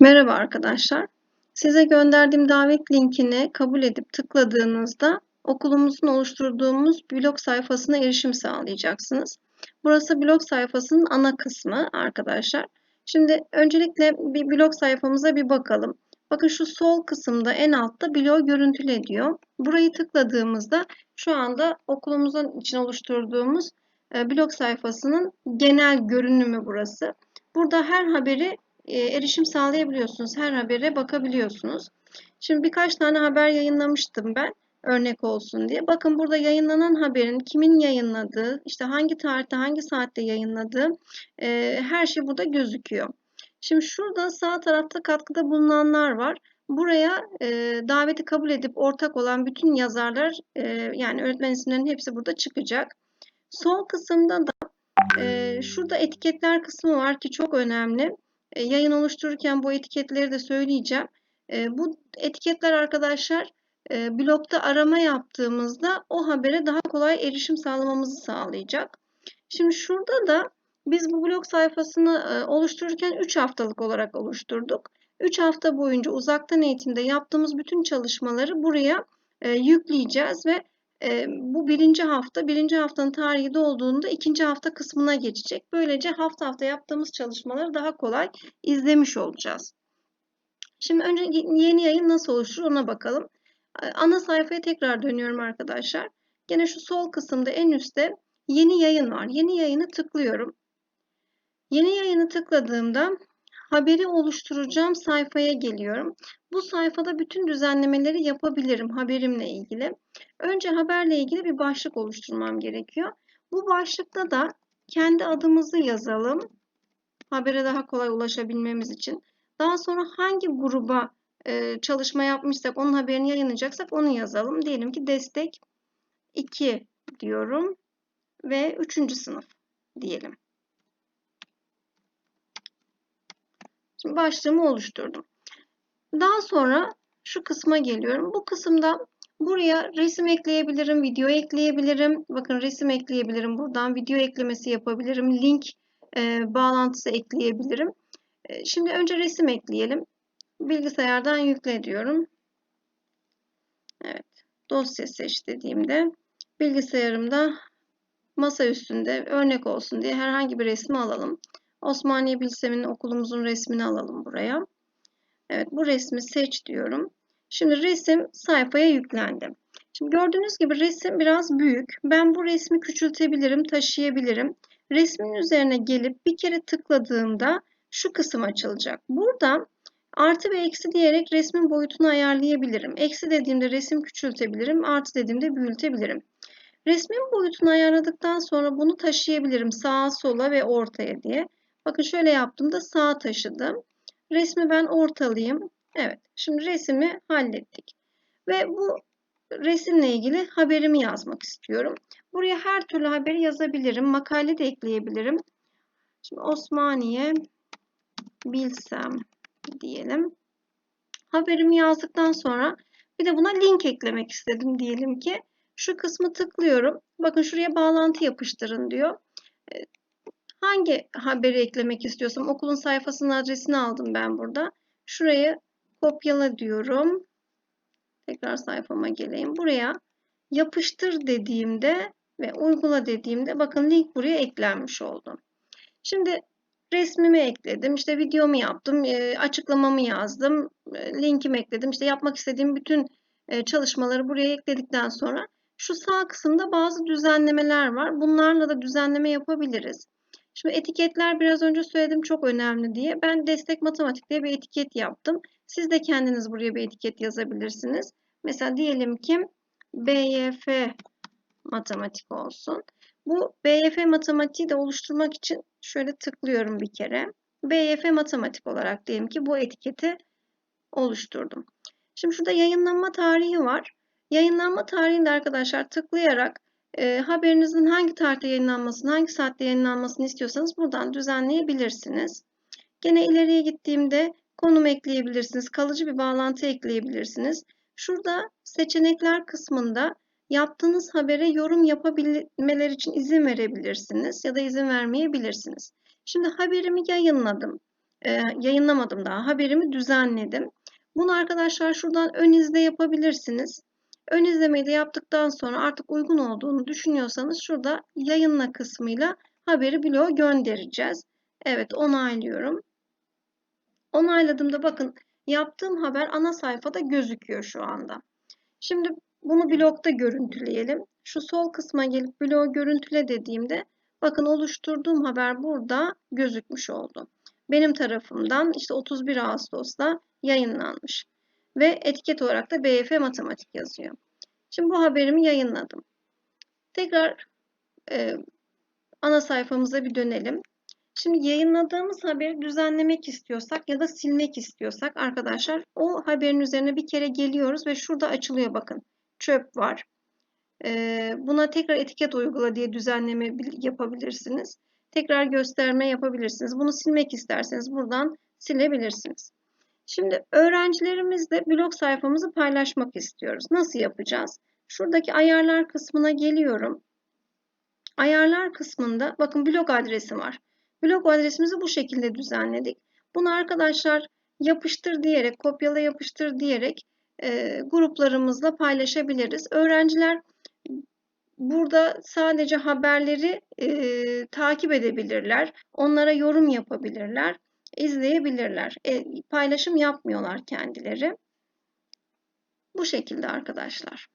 Merhaba arkadaşlar. Size gönderdiğim davet linkini kabul edip tıkladığınızda okulumuzun oluşturduğumuz blog sayfasına erişim sağlayacaksınız. Burası blog sayfasının ana kısmı arkadaşlar. Şimdi öncelikle bir blog sayfamıza bir bakalım. Bakın şu sol kısımda en altta blog görüntüle diyor. Burayı tıkladığımızda şu anda okulumuzun için oluşturduğumuz e, blog sayfasının genel görünümü burası. Burada her haberi e, erişim sağlayabiliyorsunuz. Her habere bakabiliyorsunuz. Şimdi birkaç tane haber yayınlamıştım ben örnek olsun diye. Bakın burada yayınlanan haberin kimin yayınladığı, işte hangi tarihte, hangi saatte yayınladığı e, her şey burada gözüküyor. Şimdi şurada sağ tarafta katkıda bulunanlar var. Buraya e, daveti kabul edip ortak olan bütün yazarlar e, yani öğretmen isimlerinin hepsi burada çıkacak. Sol kısımda da e, şurada etiketler kısmı var ki çok önemli. E, yayın oluştururken bu etiketleri de söyleyeceğim. E, bu etiketler arkadaşlar e, blogda arama yaptığımızda o habere daha kolay erişim sağlamamızı sağlayacak. Şimdi şurada da biz bu blog sayfasını oluştururken 3 haftalık olarak oluşturduk. 3 hafta boyunca uzaktan eğitimde yaptığımız bütün çalışmaları buraya yükleyeceğiz ve bu birinci hafta, birinci haftanın tarihi dolduğunda ikinci hafta kısmına geçecek. Böylece hafta hafta yaptığımız çalışmaları daha kolay izlemiş olacağız. Şimdi önce yeni yayın nasıl oluşur ona bakalım. Ana sayfaya tekrar dönüyorum arkadaşlar. Gene şu sol kısımda en üstte yeni yayın var. Yeni yayını tıklıyorum. Yeni yayını tıkladığımda haberi oluşturacağım sayfaya geliyorum. Bu sayfada bütün düzenlemeleri yapabilirim haberimle ilgili. Önce haberle ilgili bir başlık oluşturmam gerekiyor. Bu başlıkta da kendi adımızı yazalım. Habere daha kolay ulaşabilmemiz için. Daha sonra hangi gruba e, çalışma yapmışsak, onun haberini yayınlayacaksak onu yazalım. Diyelim ki destek 2 diyorum ve 3. sınıf diyelim. Şimdi başlığımı oluşturdum. Daha sonra şu kısma geliyorum. Bu kısımda buraya resim ekleyebilirim, video ekleyebilirim. Bakın resim ekleyebilirim. Buradan video eklemesi yapabilirim. Link e, bağlantısı ekleyebilirim. E, şimdi önce resim ekleyelim. Bilgisayardan yükle diyorum. Evet. Dosya seç dediğimde bilgisayarımda masa üstünde örnek olsun diye herhangi bir resmi alalım. Osmaniye Bilsem'in okulumuzun resmini alalım buraya. Evet bu resmi seç diyorum. Şimdi resim sayfaya yüklendi. Şimdi gördüğünüz gibi resim biraz büyük. Ben bu resmi küçültebilirim, taşıyabilirim. Resmin üzerine gelip bir kere tıkladığımda şu kısım açılacak. Burada artı ve eksi diyerek resmin boyutunu ayarlayabilirim. Eksi dediğimde resim küçültebilirim, artı dediğimde büyütebilirim. Resmin boyutunu ayarladıktan sonra bunu taşıyabilirim sağa, sola ve ortaya diye. Bakın şöyle yaptığımda sağa taşıdım. Resmi ben ortalayayım. Evet. Şimdi resmi hallettik. Ve bu resimle ilgili haberimi yazmak istiyorum. Buraya her türlü haberi yazabilirim. Makale de ekleyebilirim. Şimdi Osmaniye bilsem diyelim. Haberimi yazdıktan sonra bir de buna link eklemek istedim diyelim ki. Şu kısmı tıklıyorum. Bakın şuraya bağlantı yapıştırın diyor hangi haberi eklemek istiyorsam okulun sayfasının adresini aldım ben burada. Şuraya kopyala diyorum. Tekrar sayfama geleyim. Buraya yapıştır dediğimde ve uygula dediğimde bakın link buraya eklenmiş oldu. Şimdi resmimi ekledim. işte videomu yaptım. E, açıklamamı yazdım. E, linkimi ekledim. işte yapmak istediğim bütün e, çalışmaları buraya ekledikten sonra şu sağ kısımda bazı düzenlemeler var. Bunlarla da düzenleme yapabiliriz. Şimdi etiketler biraz önce söyledim çok önemli diye. Ben destek matematik diye bir etiket yaptım. Siz de kendiniz buraya bir etiket yazabilirsiniz. Mesela diyelim ki BYF matematik olsun. Bu BYF matematiği de oluşturmak için şöyle tıklıyorum bir kere. BYF matematik olarak diyelim ki bu etiketi oluşturdum. Şimdi şurada yayınlanma tarihi var. Yayınlanma tarihinde arkadaşlar tıklayarak e, haberinizin hangi tarihte yayınlanmasını, hangi saatte yayınlanmasını istiyorsanız buradan düzenleyebilirsiniz. Gene ileriye gittiğimde konum ekleyebilirsiniz, kalıcı bir bağlantı ekleyebilirsiniz. Şurada seçenekler kısmında yaptığınız habere yorum yapabilmeler için izin verebilirsiniz ya da izin vermeyebilirsiniz. Şimdi haberimi yayınladım. e, yayınlamadım daha. Haberimi düzenledim. Bunu arkadaşlar şuradan ön izle yapabilirsiniz. Ön izlemeyi de yaptıktan sonra artık uygun olduğunu düşünüyorsanız şurada yayınla kısmıyla haberi bloğa göndereceğiz. Evet onaylıyorum. Onayladığımda bakın yaptığım haber ana sayfada gözüküyor şu anda. Şimdi bunu blokta görüntüleyelim. Şu sol kısma gelip bloğu görüntüle dediğimde bakın oluşturduğum haber burada gözükmüş oldu. Benim tarafımdan işte 31 Ağustos'ta yayınlanmış. Ve etiket olarak da BF Matematik yazıyor. Şimdi bu haberimi yayınladım. Tekrar e, ana sayfamıza bir dönelim. Şimdi yayınladığımız haberi düzenlemek istiyorsak ya da silmek istiyorsak arkadaşlar o haberin üzerine bir kere geliyoruz ve şurada açılıyor bakın. Çöp var. Ee, buna tekrar etiket uygula diye düzenleme yapabilirsiniz. Tekrar gösterme yapabilirsiniz. Bunu silmek isterseniz buradan silebilirsiniz. Şimdi öğrencilerimizle blog sayfamızı paylaşmak istiyoruz. Nasıl yapacağız? Şuradaki ayarlar kısmına geliyorum. Ayarlar kısmında bakın blog adresi var. Blog adresimizi bu şekilde düzenledik. Bunu arkadaşlar yapıştır diyerek, kopyala yapıştır diyerek e, gruplarımızla paylaşabiliriz. Öğrenciler burada sadece haberleri e, takip edebilirler. Onlara yorum yapabilirler, izleyebilirler. E, paylaşım yapmıyorlar kendileri. Bu şekilde arkadaşlar.